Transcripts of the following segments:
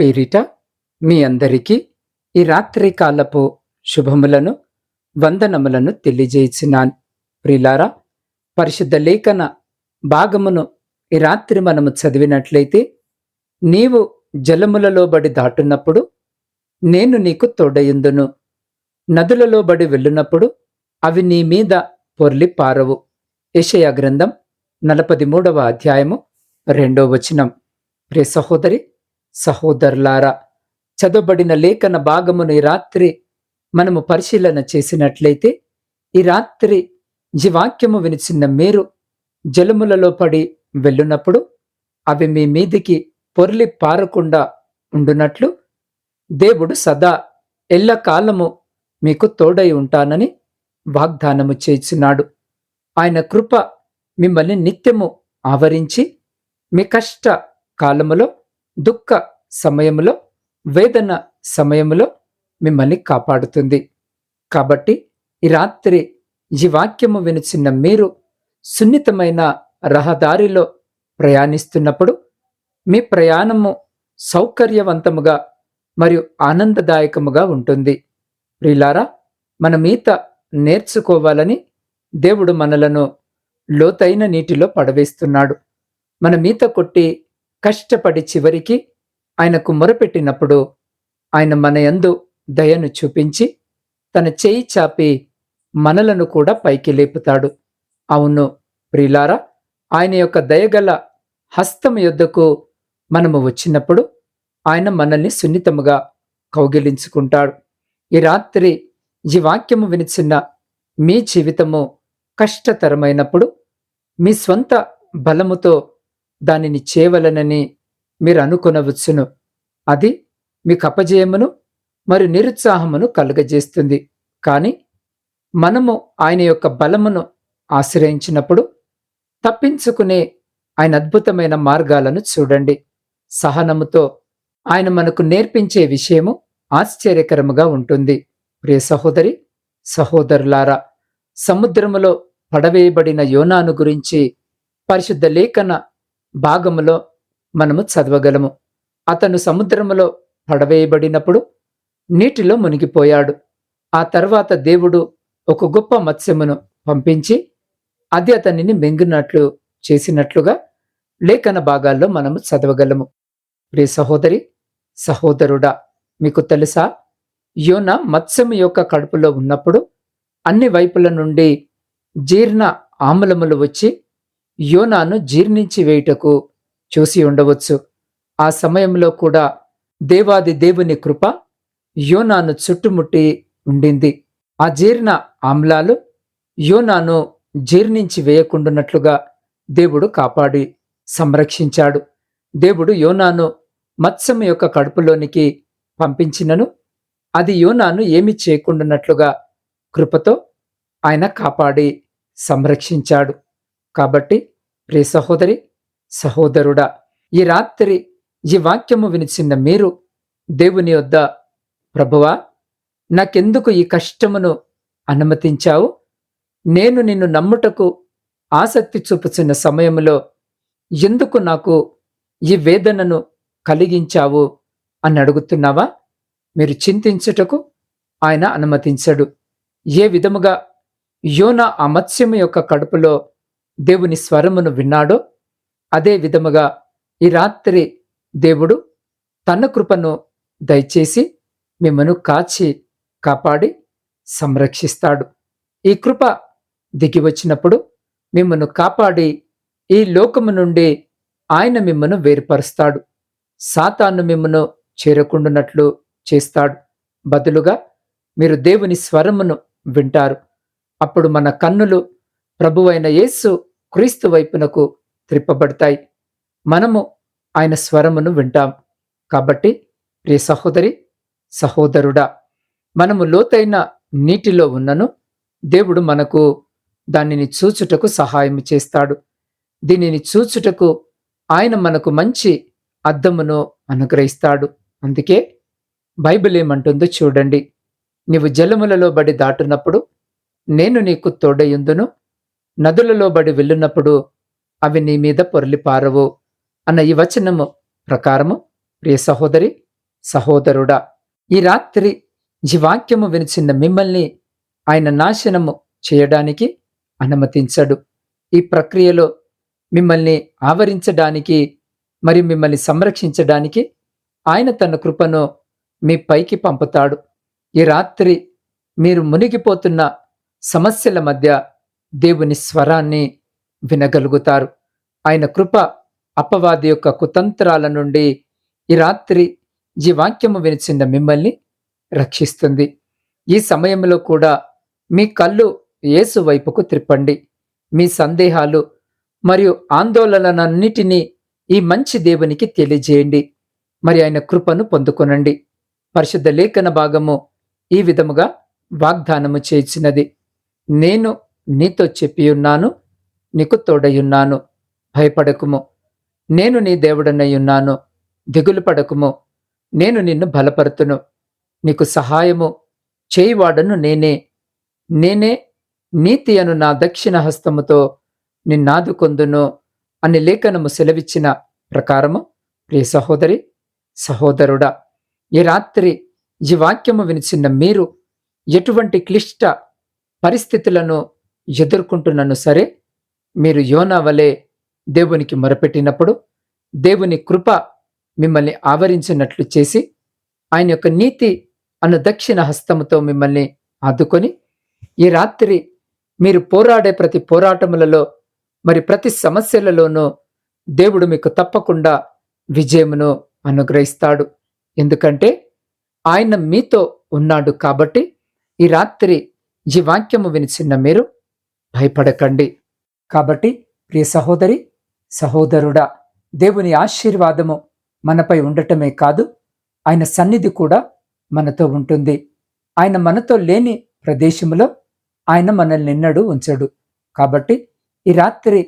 పేరిట మీ అందరికీ ఈ రాత్రి కాలపు శుభములను వందనములను తెలియజేసినాను. ప్రిలారా పరిశుద్ధ లేఖన భాగమును ఈ రాత్రి మనము చదివినట్లయితే నీవు జలములలో బడి దాటున్నప్పుడు నేను నీకు తోడయుందును. నదులలో బడి వెళ్ళునప్పుడు అవి నీ మీద పొర్లి పారవు. యషయా గ్రంథం నలపది మూడవ అధ్యాయము రెండో వచనం. ప్రియ సహోదరి సహోదరులారా చదవబడిన లేఖన భాగమును ఈ రాత్రి మనము పరిశీలన చేసినట్లయితే ఈ రాత్రి ఈ వాక్యము వినిచిన మీరు జలములలో పడి వెళ్ళునప్పుడు అవి మీ మీదికి పొర్లి పారకుండా ఉండునట్లు దేవుడు సదా ఎల్లకాలము మీకు తోడై ఉంటానని వాగ్దానము చేస్తున్నాడు ఆయన కృప మిమ్మల్ని నిత్యము ఆవరించి మీ కష్ట కాలములో దుఃఖ సమయములో వేదన సమయములో మిమ్మల్ని కాపాడుతుంది. కాబట్టి ఈ రాత్రి ఈ వాక్యము వినిచిన్న మీరు సున్నితమైన రహదారిలో ప్రయాణిస్తున్నప్పుడు మీ ప్రయాణము సౌకర్యవంతముగా మరియు ఆనందదాయకముగా ఉంటుంది. ప్రిలారా మన మీత నేర్చుకోవాలని దేవుడు మనలను లోతైన నీటిలో పడవేస్తున్నాడు. మన మీత కొట్టి కష్టపడి చివరికి ఆయనకు మొరపెట్టినప్పుడు ఆయన మన యందు దయను చూపించి తన చేయి చాపి మనలను కూడా పైకి లేపుతాడు. అవును ప్రిలారా ఆయన యొక్క దయగల హస్తం యొద్దకు మనము వచ్చినప్పుడు ఆయన మనల్ని సున్నితముగా కౌగిలించుకుంటాడు. ఈ రాత్రి ఈ వాక్యము వినిచిన మీ జీవితము కష్టతరమైనప్పుడు మీ స్వంత బలముతో దానిని చేయవలనని మీరు అనుకొనవచ్చును అది మీకు అపజయమును మరి నిరుత్సాహమును కలుగజేస్తుంది. కానీ మనము ఆయన యొక్క బలమును ఆశ్రయించినప్పుడు తప్పించుకునే ఆయన అద్భుతమైన మార్గాలను చూడండి. సహనముతో ఆయన మనకు నేర్పించే విషయము ఆశ్చర్యకరముగా ఉంటుంది. ప్రియ సహోదరి సహోదరులారా సముద్రములో పడవేయబడిన యోనాను గురించి పరిశుద్ధ లేఖన భాగములో మనము చదవగలము. అతను సముద్రములో పడవేయబడినప్పుడు నీటిలో మునిగిపోయాడు. ఆ తర్వాత దేవుడు ఒక గొప్ప మత్స్యమును పంపించి అది అతనిని మెంగినట్లు చేసినట్లుగా లేఖన భాగాల్లో మనము చదవగలము. ప్రియ సహోదరి సహోదరుడా మీకు తెలుసా? యోన మత్స్యము యొక్క కడుపులో ఉన్నప్పుడు అన్ని వైపుల నుండి జీర్ణ ఆమ్లములు వచ్చి యోనాను జీర్ణించి వేయుటకు చూసి ఉండవచ్చు. ఆ సమయంలో కూడా దేవాది దేవుని కృప యోనాను చుట్టుముట్టి ఉండింది. ఆ జీర్ణ ఆమ్లాలు యోనాను జీర్ణించి వేయకుండునట్లుగా దేవుడు కాపాడి సంరక్షించాడు. దేవుడు యోనాను మత్స్యం యొక్క కడుపులోనికి పంపించినను. అది యోనాను ఏమి చేయకుండానట్లుగా కృపతో ఆయన కాపాడి సంరక్షించాడు. కాబట్టి ప్రియ సహోదరి సహోదరుడా ఈ రాత్రి ఈ వాక్యము వినిచిన మీరు దేవుని వద్ద ప్రభువా నాకెందుకు ఈ కష్టమును అనుమతించావు? నేను నిన్ను నమ్ముటకు ఆసక్తి చూపుచున్న సమయంలో ఎందుకు నాకు ఈ వేదనను కలిగించావు అని అడుగుతున్నావా? మీరు చింతించుటకు ఆయన అనుమతించడు. ఏ విధముగా యోన ఆ మత్స్యము యొక్క కడుపులో దేవుని స్వరమును విన్నాడో అదే విధముగా ఈ రాత్రి దేవుడు తన కృపను దయచేసి మిమ్మను కాచి కాపాడి సంరక్షిస్తాడు. ఈ కృప దిగి వచ్చినప్పుడు మిమ్మను కాపాడి ఈ లోకము నుండి ఆయన మిమ్మను వేరుపరుస్తాడు. సాతాను మిమ్మను చేరకుండునట్లు చేస్తాడు. బదులుగా మీరు దేవుని స్వరమును వింటారు. అప్పుడు మన కన్నులు ప్రభువైన యేసు క్రీస్తు వైపునకు త్రిప్పబడతాయి. మనము ఆయన స్వరమును వింటాం. కాబట్టి ప్రియ సహోదరి సహోదరుడా మనము లోతైన నీటిలో ఉన్నను దేవుడు మనకు దానిని చూచుటకు సహాయం చేస్తాడు. దీనిని చూచుటకు ఆయన మనకు మంచి అద్దమును అనుగ్రహిస్తాడు. అందుకే బైబిల్ ఏమంటుందో చూడండి. నీవు జలములలో బడి దాటునప్పుడు నేను నీకు తోడయుందును నదులలో బడి వెళ్ళినప్పుడు అవి నీ మీద పొరలిపారవు అన్న ఈ వచనము ప్రకారము. ప్రియ సహోదరి సహోదరుడా ఈ రాత్రి జీవాక్యము వినిచిన్న మిమ్మల్ని ఆయన నాశనము చేయడానికి అనుమతించడు. ఈ ప్రక్రియలో మిమ్మల్ని ఆవరించడానికి మరి మిమ్మల్ని సంరక్షించడానికి ఆయన తన కృపను మీ పైకి పంపుతాడు. ఈ రాత్రి మీరు మునిగిపోతున్న సమస్యల మధ్య దేవుని స్వరాన్ని వినగలుగుతారు. ఆయన కృప అపవాది యొక్క కుతంత్రాల నుండి ఈ రాత్రి ఈ వాక్యము వినిచిన మిమ్మల్ని రక్షిస్తుంది. ఈ సమయంలో కూడా మీ కళ్ళు యేసు వైపుకు త్రిప్పండి. మీ సందేహాలు మరియు ఆందోళనలన్నిటినీ ఈ మంచి దేవునికి తెలియజేయండి. మరి ఆయన కృపను పొందుకొనండి. పరిశుద్ధ లేఖన భాగము ఈ విధముగా వాగ్దానము చేసినది. నేను నీతో చెప్పియున్నాను నీకు తోడయున్నాను భయపడకుము. నేను నీ దేవుడనయ్యున్నాను దిగులు పడకుము. నేను నిన్ను బలపరుతును. నీకు సహాయము చేయివాడను నేనే. నేనే నీతి అను నా దక్షిణ హస్తముతో నిన్నాదుకొందును అని లేఖనము సెలవిచ్చిన ప్రకారము ప్రియ సహోదరి సహోదరుడా ఈ రాత్రి ఈ వాక్యము వినిచిన మీరు ఎటువంటి క్లిష్ట పరిస్థితులను ఎదుర్కొంటున్నను సరే మీరు యోనా వలె దేవునికి మొరపెట్టినప్పుడు దేవుని కృప మిమ్మల్ని ఆవరించినట్లు చేసి ఆయన యొక్క నీతి అను దక్షిణ హస్తముతో మిమ్మల్ని ఆదుకొని ఈ రాత్రి మీరు పోరాడే ప్రతి పోరాటములలో మరి ప్రతి సమస్యలలోనూ దేవుడు మీకు తప్పకుండా విజయమును అనుగ్రహిస్తాడు. ఎందుకంటే ఆయన మీతో ఉన్నాడు కాబట్టి ఈ రాత్రి ఈ వాక్యము వినిచిన్న మీరు భయపడకండి. కాబట్టి ప్రియ సహోదరి సహోదరుడా దేవుని ఆశీర్వాదము మనపై ఉండటమే కాదు ఆయన సన్నిధి కూడా మనతో ఉంటుంది. ఆయన మనతో లేని ప్రదేశంలో ఆయన మనల్ని నిన్నడు ఉంచడు. కాబట్టి ఈ రాత్రి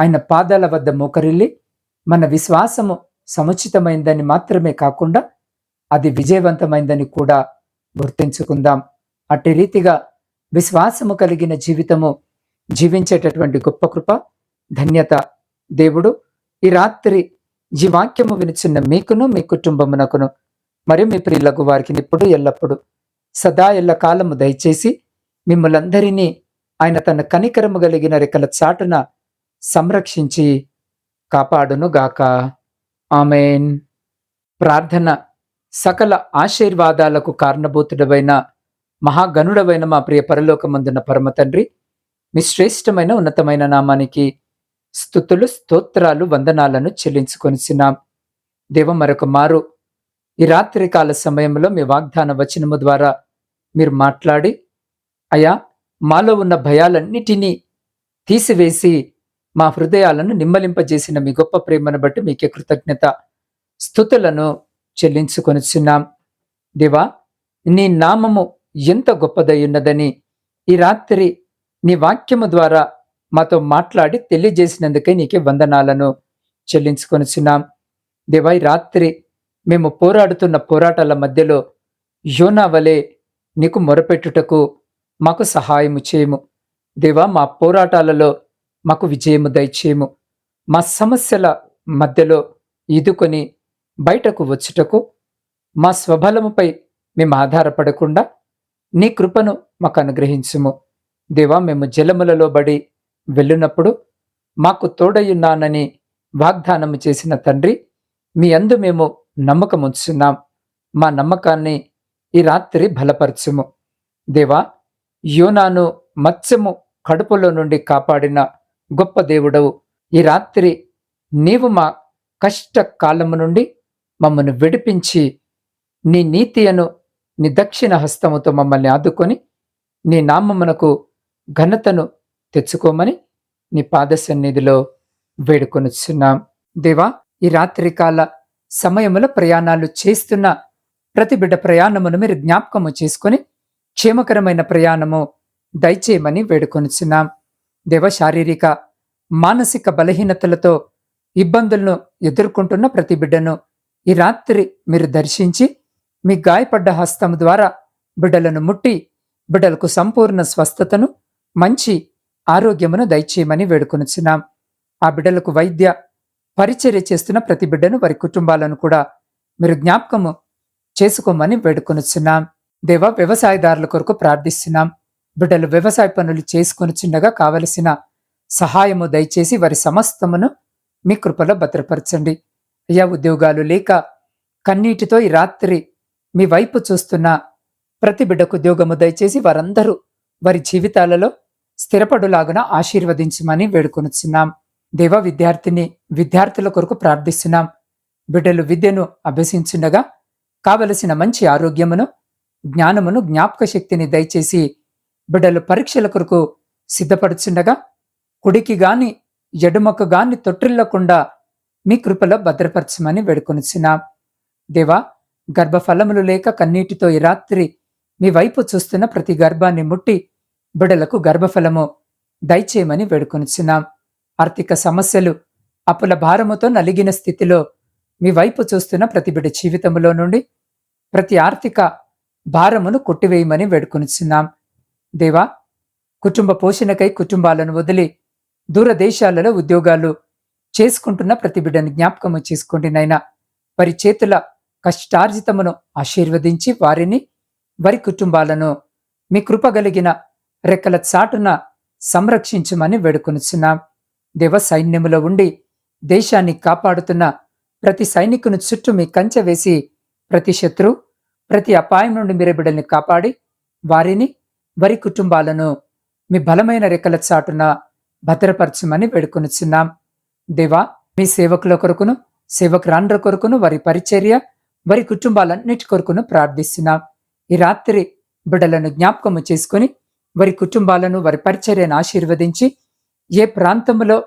ఆయన పాదాల వద్ద మోకరిల్లి మన విశ్వాసము సముచితమైందని మాత్రమే కాకుండా అది విజయవంతమైందని కూడా గుర్తించుకుందాం. అట్టి రీతిగా విశ్వాసము కలిగిన జీవితము జీవించేటటువంటి గొప్ప కృప ధన్యత దేవుడు. ఈ రాత్రి ఈ వాక్యము వినిచిన్న మీకును మీ కుటుంబమునకును మరియు మీ ప్రియులకు వారికి ఇప్పుడు ఎల్లప్పుడు సదా ఎల్ల కాలము దయచేసి మిమ్మలందరినీ ఆయన తన కనికరము కలిగిన రెక్కల చాటున సంరక్షించి కాపాడును గాక ఆమెన్. ప్రార్థన సకల ఆశీర్వాదాలకు కారణభూతుడవైన మహాగనుడవైన మా ప్రియ పరలోకమందున పరమ తండ్రి మీ శ్రేష్టమైన ఉన్నతమైన నామానికి స్థుతులు స్తోత్రాలు వందనాలను చెల్లించుకొనిసినాం దేవ మరొక మారు. ఈ రాత్రి కాల సమయంలో మీ వాగ్దాన వచనము ద్వారా మీరు మాట్లాడి అయా మాలో ఉన్న భయాలన్నిటినీ తీసివేసి మా హృదయాలను నిమ్మలింపజేసిన మీ గొప్ప ప్రేమను బట్టి మీకే కృతజ్ఞత స్థుతులను చెల్లించుకొనిచున్నాం. దేవా నీ నామము ఎంత గొప్పదయ్యున్నదని ఈ రాత్రి నీ వాక్యము ద్వారా మాతో మాట్లాడి తెలియజేసినందుకే నీకే వందనాలను చెల్లించుకొనిచున్నాం. దేవా రాత్రి మేము పోరాడుతున్న పోరాటాల మధ్యలో యోనా వలె నీకు మొరపెట్టుటకు మాకు సహాయము చేయము. దేవా మా పోరాటాలలో మాకు విజయము దయచేయము. మా సమస్యల మధ్యలో ఈదుకొని బయటకు వచ్చుటకు మా స్వబలముపై మేము ఆధారపడకుండా నీ కృపను మాకు అనుగ్రహించుము. దేవా మేము జలములలో బడి వెళ్ళినప్పుడు మాకు తోడయున్నానని వాగ్దానము చేసిన తండ్రి మీ అందు మేము నమ్మకం ఉంచున్నాం మా నమ్మకాన్ని ఈ రాత్రి బలపరచుము. దేవా యోనాను మత్స్యము కడుపులో నుండి కాపాడిన గొప్ప దేవుడవు ఈ రాత్రి నీవు మా కష్ట కాలము నుండి మమ్మను విడిపించి నీ నీతియను నీ దక్షిణ హస్తముతో మమ్మల్ని ఆదుకొని నీ నామమునకు ఘనతను తెచ్చుకోమని నీ పాద సన్నిధిలో దేవా ఈ రాత్రికాల సమయములో ప్రయాణాలు చేస్తున్న ప్రతి బిడ్డ ప్రయాణమును మీరు జ్ఞాపకము చేసుకొని క్షేమకరమైన ప్రయాణము దయచేయమని వేడుకొనుచున్నాం. దేవ శారీరక మానసిక బలహీనతలతో ఇబ్బందులను ఎదుర్కొంటున్న ప్రతి బిడ్డను ఈ రాత్రి మీరు దర్శించి మీ గాయపడ్డ హస్తం ద్వారా బిడ్డలను ముట్టి బిడ్డలకు సంపూర్ణ స్వస్థతను మంచి ఆరోగ్యమును దయచేయమని వేడుకొనిచున్నాం. ఆ బిడ్డలకు వైద్య పరిచర్య చేస్తున్న ప్రతి బిడ్డను వారి కుటుంబాలను కూడా మీరు జ్ఞాపకము చేసుకోమని వేడుకొనుచున్నాం. దేవ వ్యవసాయదారుల కొరకు ప్రార్థిస్తున్నాం. బిడ్డలు వ్యవసాయ పనులు చేసుకుని చిన్నగా కావలసిన సహాయము దయచేసి వారి సమస్తమును మీ కృపలో భద్రపరచండి. అయ్యా ఉద్యోగాలు లేక కన్నీటితో ఈ రాత్రి మీ వైపు చూస్తున్న ప్రతి బిడ్డకు ఉద్యోగము దయచేసి వారందరూ వారి జీవితాలలో స్థిరపడులాగున ఆశీర్వదించమని వేడుకొనుచున్నాం. దేవ విద్యార్థిని విద్యార్థుల కొరకు ప్రార్థిస్తున్నాం. బిడ్డలు విద్యను అభ్యసించుండగా కావలసిన మంచి ఆరోగ్యమును జ్ఞానమును జ్ఞాపక శక్తిని దయచేసి బిడ్డలు పరీక్షల కొరకు సిద్ధపడుచుండగా కుడికి గాని ఎడుమకు గాని తొట్టిల్లకుండా మీ కృపలో భద్రపరచమని వేడుకొనిచున్నాం. దేవా గర్భఫలములు లేక కన్నీటితో ఈ రాత్రి మీ వైపు చూస్తున్న ప్రతి గర్భాన్ని ముట్టి బిడలకు గర్భఫలము దయచేయమని వేడుకొనిచున్నాం. ఆర్థిక సమస్యలు అప్పుల భారముతో నలిగిన స్థితిలో మీ వైపు చూస్తున్న ప్రతి బిడ్డ జీవితంలో నుండి ప్రతి ఆర్థిక భారమును కొట్టివేయమని వేడుకొనిచున్నాం. దేవా కుటుంబ పోషణకై కుటుంబాలను వదిలి దూరదేశాలలో ఉద్యోగాలు చేసుకుంటున్న ప్రతి బిడ్డను జ్ఞాపకము చేసుకోండి నైనా వారి చేతుల కష్టార్జితమును ఆశీర్వదించి వారిని వారి కుటుంబాలను మీ కృపగలిగిన రెక్కల చాటున సంరక్షించమని వేడుకొనుచున్నాం. దేవ సైన్యములో ఉండి దేశాన్ని కాపాడుతున్న ప్రతి సైనికుని చుట్టూ మీ కంచె వేసి ప్రతి శత్రు ప్రతి అపాయం నుండి మీరే బిడ్డల్ని కాపాడి వారిని వారి కుటుంబాలను మీ బలమైన రెక్కల చాటున భద్రపరచమని వేడుకొనుచున్నాం. దేవా మీ సేవకుల కొరకును సేవకురాండ్ర కొరకును వారి పరిచర్య వారి కుటుంబాలన్నిటి కొరకును ప్రార్థిస్తున్నాం. ఈ రాత్రి బిడ్డలను జ్ఞాపకము చేసుకుని వారి కుటుంబాలను వారి పరిచర్యను ఆశీర్వదించి ఏ ప్రాంతంలో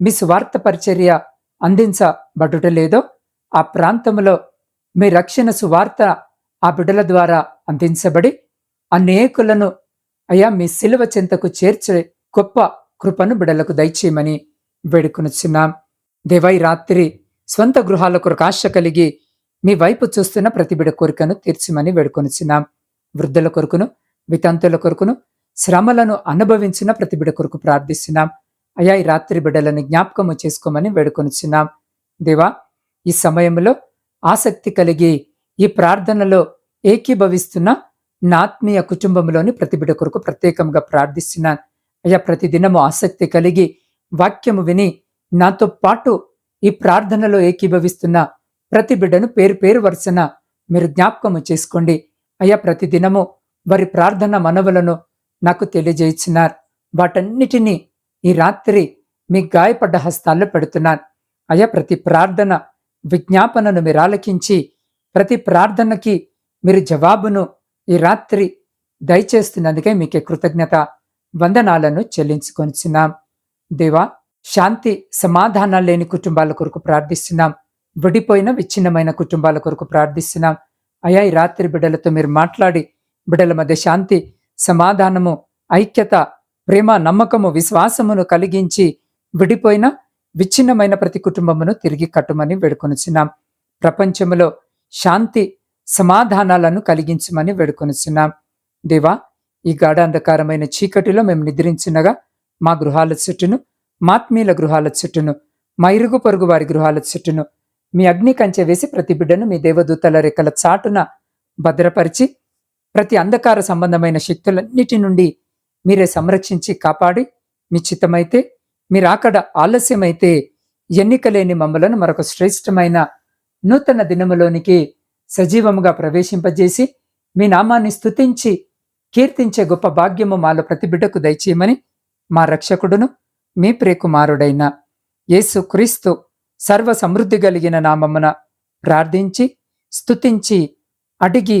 మీ స్వార్థ పరిచర్య అందించబడుట లేదో ఆ ప్రాంతంలో మీ రక్షణ సువార్త ఆ బిడ్డల ద్వారా అందించబడి అనేకులను అయా మీ శిలువ చింతకు చేర్చే గొప్ప కృపను బిడలకు దయచేయమని వేడుకొనుచున్నాం. దేవై రాత్రి స్వంత గృహాల కొరకు ఆశ కలిగి మీ వైపు చూస్తున్న ప్రతి బిడ కోరికను తీర్చమని వేడుకొనుచున్నాం. వృద్ధుల కొరకును వితంతుల కొరకును శ్రమలను అనుభవించిన ప్రతి బిడ కొరకు ప్రార్థిస్తున్నాం. అయా ఈ రాత్రి బిడ్డలను జ్ఞాపకము చేసుకోమని వేడుకొనిచున్నాం. దేవా ఈ సమయంలో ఆసక్తి కలిగి ఈ ప్రార్థనలో ఏకీభవిస్తున్న నా ఆత్మీయ కుటుంబంలోని ప్రతి బిడ కొరకు ప్రత్యేకంగా ప్రార్థిస్తున్నాను. అయ్యా ప్రతి దినము ఆసక్తి కలిగి వాక్యము విని నాతో పాటు ఈ ప్రార్థనలో ఏకీభవిస్తున్న ప్రతి బిడ్డను పేరు పేరు వరుసన మీరు జ్ఞాపకము చేసుకోండి. అయ్యా ప్రతి దినము వారి ప్రార్థన మనవులను నాకు తెలియజేయించినారు వాటన్నిటినీ ఈ రాత్రి మీ గాయపడ్డ హస్తాల్లో పెడుతున్నాను. అయ్యా ప్రతి ప్రార్థన విజ్ఞాపనను మీరు ఆలకించి ప్రతి ప్రార్థనకి మీరు జవాబును ఈ రాత్రి దయచేస్తున్నందుకే మీకే కృతజ్ఞత వందనాలను చెల్లించుకొనిచున్నాం. దేవా శాంతి సమాధానాలు లేని కుటుంబాల కొరకు ప్రార్థిస్తున్నాం. విడిపోయిన విచ్ఛిన్నమైన కుటుంబాల కొరకు ప్రార్థిస్తున్నాం. అయా ఈ రాత్రి బిడ్డలతో మీరు మాట్లాడి బిడ్డల మధ్య శాంతి సమాధానము ఐక్యత ప్రేమ నమ్మకము విశ్వాసమును కలిగించి విడిపోయిన విచ్ఛిన్నమైన ప్రతి కుటుంబమును తిరిగి కట్టుమని వేడుకొనుచున్నాం. ప్రపంచములో శాంతి సమాధానాలను కలిగించమని వేడుకొనుచున్నాం. దేవా ఈ గాఢాంధకారమైన చీకటిలో మేము నిద్రించినగా మా గృహాల చుట్టూను మాత్మీయుల గృహాల చుట్టూను మా ఇరుగు పొరుగు వారి గృహాల చుట్టూను మీ అగ్ని కంచె వేసి ప్రతి బిడ్డను మీ దేవదూతల రెక్కల చాటున భద్రపరిచి ప్రతి అంధకార సంబంధమైన శక్తులన్నిటి నుండి మీరే సంరక్షించి కాపాడి మీ చిత్తమైతే మీరు అక్కడ ఆలస్యమైతే ఎన్నికలేని మమ్మలను మరొక శ్రేష్టమైన నూతన దినములోనికి సజీవముగా ప్రవేశింపజేసి మీ నామాన్ని స్థుతించి కీర్తించే గొప్ప భాగ్యము మాలో ప్రతి బిడ్డకు దయచేయమని మా రక్షకుడును మీ ప్రియకుమారుడైన యేసు క్రీస్తు సర్వ సమృద్ధి కలిగిన నామమున ప్రార్థించి స్థుతించి అడిగి